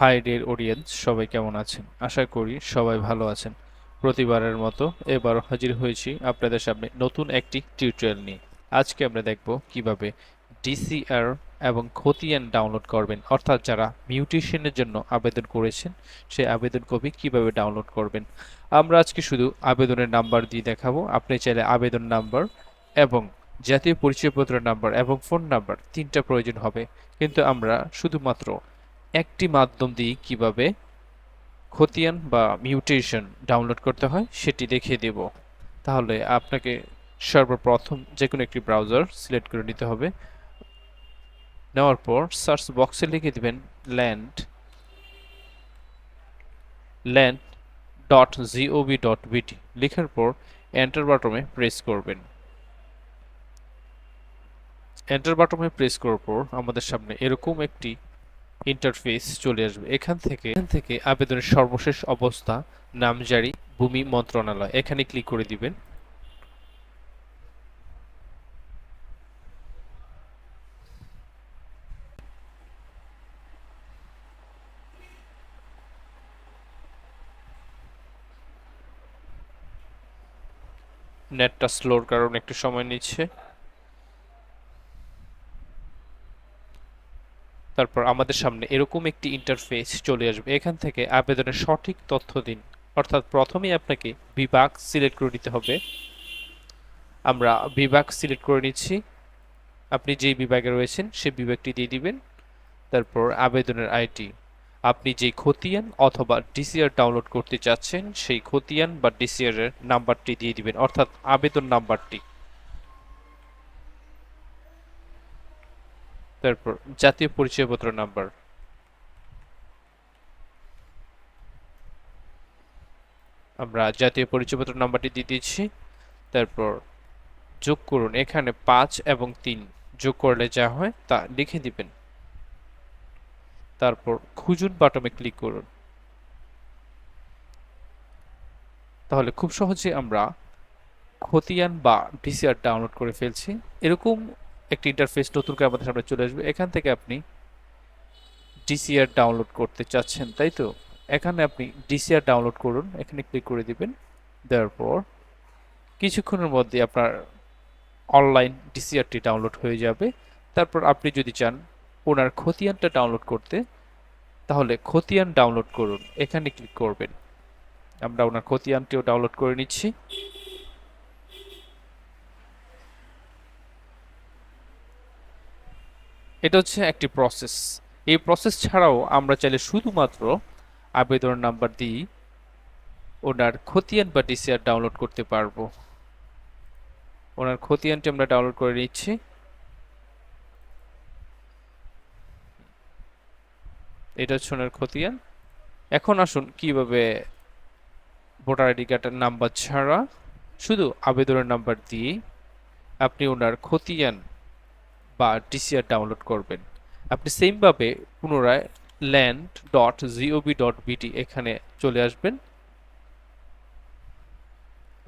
High dear audience সবাই কেমন আছেন? আশা করি সবাই ভালো আছেন। প্রতিবারের মতো এবারও হাজির হয়েছি আপনাদের সামনে নতুন একটি টিউটোরিয়াল নিয়ে। আজকে আমরা দেখব কীভাবে ডিসিআর এবং খতিয়ান ডাউনলোড করবেন, অর্থাৎ যারা মিউটেশনের জন্য আবেদন করেছেন, সেই আবেদন কপি কীভাবে ডাউনলোড করবেন। আমরা আজকে শুধু আবেদনের নাম্বার দিয়ে দেখাবো। আপনি চাইলে আবেদন নাম্বার এবং জাতীয় পরিচয়পত্র নাম্বার এবং ফোন নাম্বার তিনটা প্রয়োজন হবে। কিন্তু আমরা শুধুমাত্র একটি মাধ্যম দিয়ে কীভাবে খতিয়ান বা মিউটেশন ডাউনলোড করতে হয় সেটি দেখিয়ে দেব। তাহলে আপনাকে সর্বপ্রথম যে কোনো একটি ব্রাউজার সিলেক্ট করে নিতে হবে। নেওয়ার পর সার্চ বক্সে লিখে দিবেন land land dot GOV dot BT লেখার পর এন্টার বাটনে প্রেস করবেন। এন্টার বাটনে প্রেস করার পর আমাদের সামনে এরকম একটি ইন্টারফেস চলে আসবে। এখান থেকে এখান থেকে আবেদনের সর্বশেষ অবস্থা, নামজারি, ভূমি মন্ত্রণালয়। এখানে ক্লিক করে দিবেন। নেটটা স্লোর কারণে একটু সময় নিচ্ছে। তারপর আমাদের সামনে এরকম একটি ইন্টারফেস চলে আসবে। এখান থেকে আবেদনের সঠিক তথ্য দিন। অর্থাৎ প্রথমেই আপনাকে বিভাগ সিলেক্ট করে নিতে হবে। আমরা বিভাগ সিলেক্ট করে নিচ্ছি। আপনি যেই বিভাগে রয়েছেন সেই বিভাগটি দিয়ে দিবেন। তারপর আবেদনের আইটি আপনি যেই খতিয়ান অথবা ডিসিআর ডাউনলোড করতে চাচ্ছেন, সেই খতিয়ান বা ডিসিআর এর নাম্বারটি দিয়ে দিবেন। অর্থাৎ আবেদন নাম্বারটি তারপর জাতীয় পরিচয়পত্র নাম্বার। আমরা জাতীয় পরিচয়পত্র নাম্বারটি দিয়ে দিচ্ছি। তারপর যোগ করুন। এখানে পাঁচ এবং তিন যোগ করলে যা হয় তা লিখে দিবেন। তারপর খুঁজুন বাটমে ক্লিক করুন। তাহলে খুব সহজে আমরা খতিয়ান বা ডিসিআর ডাউনলোড করে ফেলছি। এরকম একটি ইন্টারফেস নতুন করে আমাদের সামনে চলে আসবে। এখান থেকে আপনি ডিসিআর ডাউনলোড করতে চাচ্ছেন, তাই তো? এখানে আপনি ডিসিআর ডাউনলোড করুন, এখানে ক্লিক করে দিবেন। দেওয়ার পর কিছুক্ষণের মধ্যে আপনার অনলাইন ডিসিআরটি ডাউনলোড হয়ে যাবে। তারপর আপনি যদি চান ওনার খতিয়ানটা ডাউনলোড করতে, তাহলে খতিয়ান ডাউনলোড করুন। এখানে ক্লিক করবেন। আমরা ওনার খতিয়ানটিও ডাউনলোড করে নিচ্ছি। এটা হচ্ছে একটি প্রসেস এই প্রসেস ছাড়াও আমরা চাইলে শুধুমাত্র আবেদন নাম্বার দিয়ে ওনার খতিয়ান বা ডিসিআর ডাউনলোড করতে পারব। ওনার খতিয়ানটি আমরা ডাউনলোড করে নিচ্ছি। এটা হচ্ছে ওনার খতিয়ান। এখন আসুন কীভাবে ভোটার আইডি কার্ডের নাম্বার ছাড়া শুধু আবেদনের নাম্বার দিয়ে আপনি ওনার খতিয়ান বা ডিসিআর ডাউনলোড করবেন। আপনি সেমভাবে পুনরায় ল্যান্ড ডট জিওবি ডট বিটি এখানে চলে আসবেন।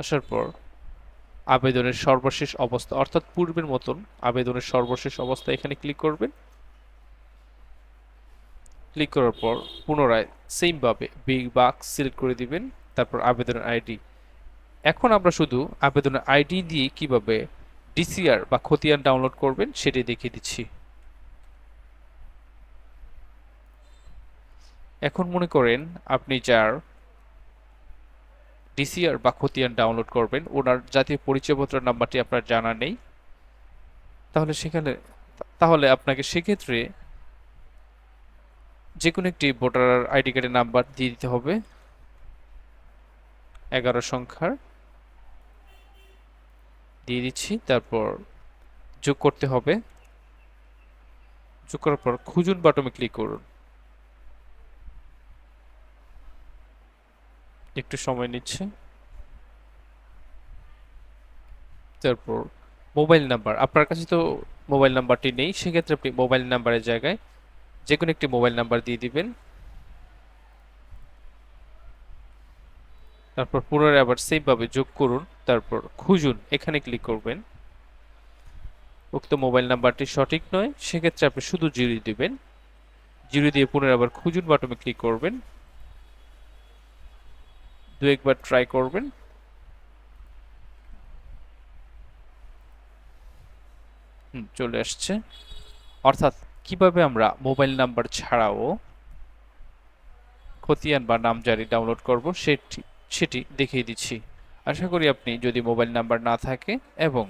আসার পর আবেদনের সর্বশেষ অবস্থা, অর্থাৎ পূর্বের মতন আবেদনের সর্বশেষ অবস্থা এখানে ক্লিক করবেন। ক্লিক করার পর পুনরায় সেমভাবে বাক্স সিলেক্ট করে দিবেন, তারপর আবেদনের আইডি এখন আমরা শুধু আবেদনের আইডি দিয়ে কীভাবে ডিসিআর বা খতিয়ান ডাউনলোড করবেন সেটি দেখিয়ে দিচ্ছি। এখন মনে করেন আপনি যার ডিসিআর বা খতিয়ান ডাউনলোড করবেন, ওনার জাতীয় পরিচয়পত্র নাম্বারটি আপনার জানা নেই, তাহলে সেখানে, তাহলে আপনাকে সেক্ষেত্রে যে কোনো একটি ভোটার আইডি কার্ডের নাম্বার দিয়ে দিতে হবে। এগারো সংখ্যার দিয়ে দিচ্ছি। তারপর যোগ করতে হবে। যোগ করার পর খুঁজুন বাটনে ক্লিক করুন। একটু সময় নিচ্ছে। তারপর মোবাইল নাম্বার আপনার কাছে তো মোবাইল নাম্বারটি নেই, সেক্ষেত্রে আপনি মোবাইল নাম্বারের জায়গায় যে কোনো একটি মোবাইল নাম্বার দিয়ে দিবেন। তারপর পুনরায় আবার সেমভাবে যোগ করুন, তারপর খুঁজুন, এখানে ক্লিক করবেন। উক্ত মোবাইল নাম্বারটি সঠিক নয়, সেক্ষেত্রে আপনি শুধু জিরো দিবেন। জিরো দিয়ে পুনরায় আবার খুঁজুন বাটনে ক্লিক করবেন। দু একবার ট্রাই করবেন। চলে আসছে। অর্থাৎ কীভাবে আমরা মোবাইল নাম্বার ছাড়াও খতিয়ান বা নামজারি ডাউনলোড করব, সেটি সেটি দেখিয়ে দিচ্ছি। আশা করি আপনি যদি মোবাইল নাম্বার না থাকে এবং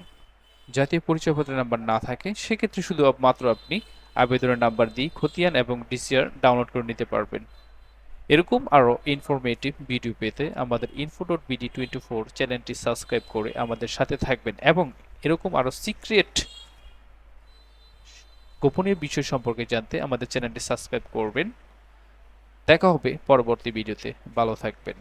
জাতীয় পরিচয়পত্র নাম্বার না থাকে, সেক্ষেত্রে শুধু মাত্র আপনি আবেদনের নাম্বার দিয়ে খতিয়ান এবং ডিসিআর ডাউনলোড করে নিতে পারবেন। এরকম আরও ইনফরমেটিভ ভিডিও পেতে আমাদের info dot BD twenty four চ্যানেলটি সাবস্ক্রাইব করে আমাদের সাথে থাকবেন এবং এরকম আরও সিক্রেট গোপনীয় বিষয় সম্পর্কে জানতে আমাদের চ্যানেলটি সাবস্ক্রাইব করবেন। দেখা হবে পরবর্তী ভিডিওতে ভালো থাকবেন।